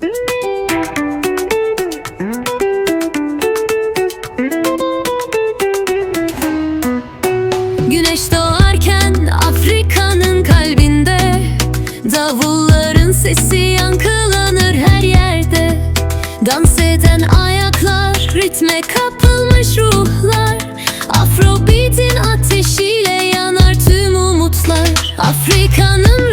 Güneş doğarken Afrika'nın kalbinde Davulların sesi yankılanır her yerde. Dans eden ayaklar, ritme kapılmış ruhlar Afrobeat'in ateşiyle yanar tüm umutlar. Afrika'nın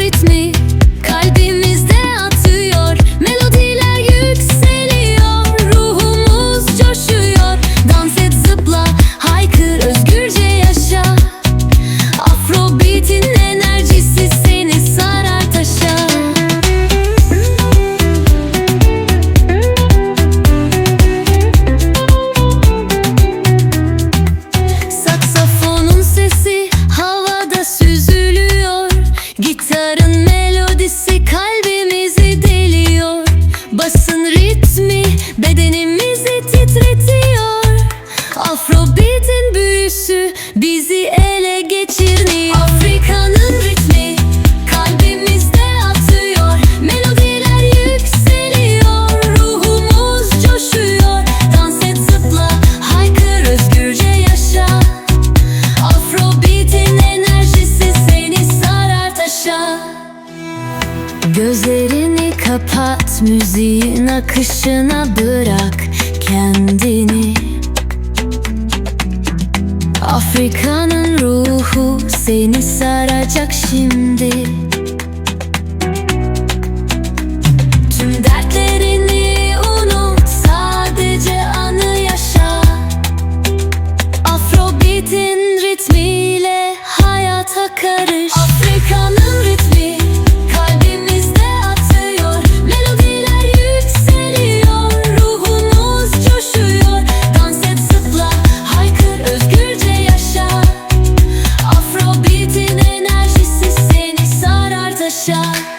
Basın ritmi bedenimizi titretiyor. Afrobeat'in büyüsü bizi ele geçirmiyor. Afrika'nın ritmi kalbimizde atıyor. Melodiler yükseliyor ruhumuz coşuyor. Dans et zıpla haykır özgürce yaşa. Afrobeat'in enerjisi seni sarar taşa. Gözlerini kapat müziğin akışına bırak kendini. Afrika'nın ruhu seni saracak şimdi shot